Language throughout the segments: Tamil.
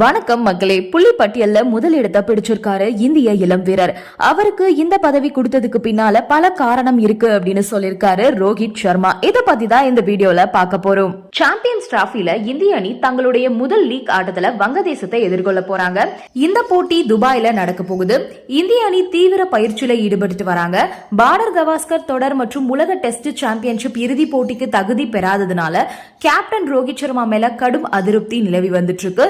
வணக்கம் மக்களே. புள்ளி பட்டியல்ல முதலிடத்தை பிடிச்சிருக்காரு இந்திய இளம் வீரர். அவருக்கு இந்த பதவி கொடுத்ததுக்கு பின்னால பல காரணம் இருக்கு அப்படின்னு சொல்லிருக்காரு ரோஹித் சர்மா. இத பத்தி தான் இந்த வீடியோல பார்க்க போறோம். சாம்பியன்ஸ் டிராஃபில இந்திய அணி தங்களுடைய முதல் லீக் ஆட்டத்துல வங்கதேசத்தை எதிர்கொள்ள போறாங்க. இந்த போட்டி துபாயில நடக்க போகுது. இந்திய அணி தீவிர பயிற்சியில ஈடுபட்டு வராங்க. பார்டர் கவாஸ்கர் தொடர் மற்றும் உலக டெஸ்ட் சாம்பியன்ஷிப் இறுதி போட்டிக்கு தகுதி பெறாததுனால கேப்டன் ரோஹித் சர்மா மேல கடும் அதிருப்தி நிலவி வந்துட்டு இருக்கு.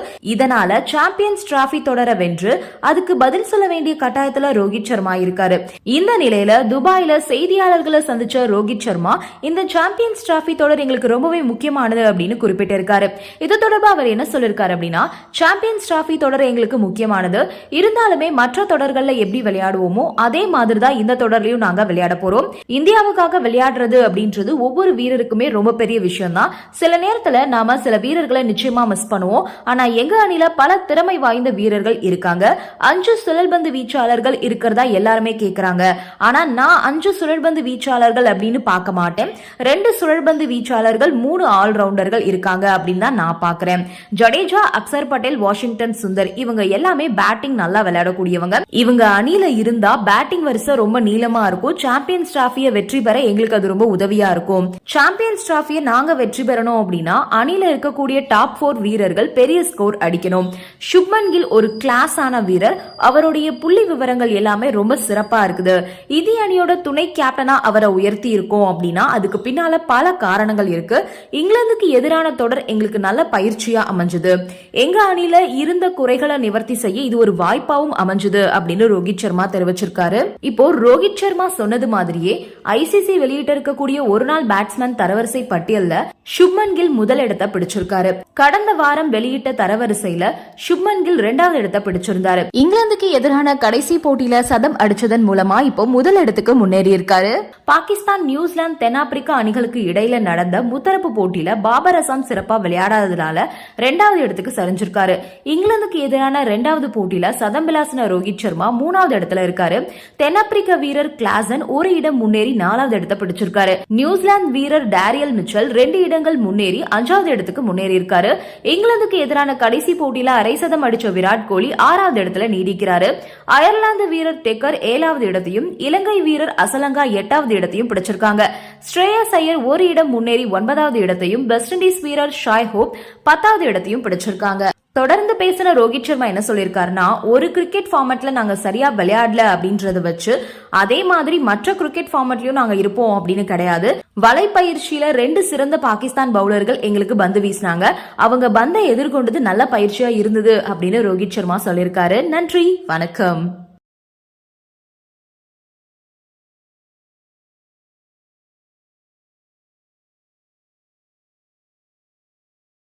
அதனால சாம்பியன்ஸ் டிராபி தொடர வென்று அதுக்கு பதில் சொல்ல வேண்டிய கட்டாயத்துல ரோஹித் சர்மா இருக்காரு. இந்த நிலையில துபாயில செய்தியாளர்களை சந்திச்ச ரோஹித் சர்மா இந்த சாம்பியன்ஸ் டிராபி தொடர் எங்களுக்கு ரொம்பவே முக்கியமானது அப்படின்னு குறிப்பிட்டிருக்காரு. இது தொடர்பாக அவர் என்ன சொல்லிருக்காரு அப்படின்னா சாம்பியன்ஸ் டிராபி தொடர் எங்களுக்கு முக்கியமானது. இருந்தாலுமே மற்ற தொடர்கள்ல எப்படி விளையாடுவோமோ அதே மாதிரி தான் இந்த தொடர்லயும் நாங்க விளையாட போறோம். இந்தியாவுக்காக விளையாடுறது அப்படின்றது ஒவ்வொரு வீரருக்குமே ரொம்ப பெரிய விஷயம் தான் சில நேரத்துல நாம சில வீரர்களை நிச்சயமா மிஸ் பண்ணுவோம். ஆனா எங்க அணியில பல திறமை வாய்ந்த வீரர்கள் இருக்காங்க. அஞ்சு சுழல்பந்து வீச்சாளர்கள் இருக்கிறதா எல்லாருமே கேக்குறாங்க. ஆனா நான் அஞ்சு சுழல்பந்து வீச்சாளர்கள் அப்படின்னு பார்க்க மாட்டேன். ரெண்டு சுழல்பந்து வீச்சாளர்கள் மூணு ஆல்ரவுண்டர்கள் இருக்காங்க அப்படின்னு தான் நான் பாக்குறேன் ஜடேஜா அக்சர் பட்டேல் வாஷிங்டன் சுந்தர் இவங்க எல்லாமே பேட்டிங் நல்லா விளையாடக்கூடியவங்க. இவங்க அணில இருந்தா பேட்டிங் வரிசை ரொம்ப நீளமா இருக்கும். சாம்பியன்ஸ் டிராஃபிய வெற்றி பெற எங்களுக்கு அது ரொம்ப உதவியா இருக்கும். சாம்பியன்ஸ் டிராஃபிய நாங்க வெற்றி பெறணும் அப்படின்னா அணில இருக்கக்கூடிய டாப் போர் வீரர்கள் பெரிய ஸ்கோர் அடிக்கணும். சுப்மன் கில் ஒரு கிளாஸ் ஆன வீரர். அவருடைய புள்ளி விவரங்கள் எல்லாமே ரொம்ப சிறப்பா இருக்குது. இந்திய அணியோட துணை கேப்டனா அவரை உயர்த்தி இருக்கோம் அப்படின்னா அதுக்கு பின்னால பல காரணங்கள் இருக்கு. இங்கிலாந்துக்கு எதிரான தொடர் எங்களுக்கு நல்ல பயிற்சியா அமைஞ்சது. எங்க அணியில இருந்த குறைகளை நிவர்த்தி செய்ய இது ஒரு வாய்ப்பாவும் அமைஞ்சது அப்படின்னு ரோஹித் சர்மா தெரிவிச்சிருக்காரு. இப்போ ரோஹித் சர்மா சொன்னது மாதிரியே ஐசிசி வெளியிட்டு இருக்கக்கூடிய ஒரு நாள் பேட்ஸ்மேன் தரவரிசை பட்டியல்ல சுப்மன் கில் முதலிடத்தை பிடிச்சிருக்காரு. கடந்த வாரம் வெளியிட்ட தரவரிசையில போட்டியில சுப்மன் கில் இரண்டாவது இடத்தை பிடிச்சிருந்தாரு. இங்கிலாந்துக்கு எதிரான கடைசி போட்டியில சதம் அடிச்சதன் மூலமா இப்போ முதல் இடத்துக்கு முன்னேறி இருக்காரு. பாகிஸ்தான் நியூசிலாந்து தென்னாப்பிரிக்கா அணிகளுக்கு இடையில நடந்த முத்தரப்பு போட்டியில பாபர் அசாம் சிறப்பா விளையாடாததுனால ரெண்டாவது இடத்துக்கு சரிஞ்சிருக்காரு. இங்கிலாந்துக்கு எதிரான ரெண்டாவது போட்டியில சதம் விளாசின ரோஹித் சர்மா மூணாவது இடத்துல இருக்காரு. தென்னாப்பிரிக்க வீரர் கிளாசன் ஒரு இடம் முன்னேறி நாலாவது இடத்தை பிடிச்சிருக்காரு. நியூசிலாந்து வீரர் டேரியல் மிச்சல் ரெண்டு இடங்கள் முன்னேறி அஞ்சாவது இடத்துக்கு முன்னேறி இருக்காரு. இங்கிலாந்துக்கு எதிரான கடைசி போட்டி போட்டியில அரை சதம் அடிச்ச விராட் கோலி ஆறாவது இடத்துல நீடிக்கிறாரு. அயர்லாந்து வீரர் டெக்கர் ஏழாவது இடத்தையும் இலங்கை வீரர் அசலங்கா எட்டாவது இடத்தையும் பிடிச்சிருக்காங்க. ஸ்ரேயஸ் ஐயர் ஒரு இடம் முன்னேறி ஒன்பதாவது இடத்தையும் வெஸ்ட் இண்டீஸ் வீரர் ஷாய் ஹோப் பத்தாவது இடத்தையும் பிடிச்சிருக்காங்க. தொடர்ந்து பேசின ரோஹித் சர்மா என்ன சொல்லியிருக்காருன்னா ஒரு கிரிக்கெட் ஃபார்மேட்ல நாங்க சரியா விளையாடல அப்படின்றத வச்சு அதே மாதிரி மற்ற கிரிக்கெட் ஃபார்மேட்லயும் நாங்க இருப்போம் அப்படின்னு கிடையாது. வலைப்பயிற்சியில ரெண்டு சிறந்த பாகிஸ்தான் பவுலர்கள் எங்களுக்கு பந்து வீசினாங்க. அவங்க பந்தை எதிர்கொண்டது நல்ல பயிற்சியா இருந்தது அப்படின்னு ரோஹித் சர்மா சொல்லியிருக்காரு நன்றி வணக்கம்.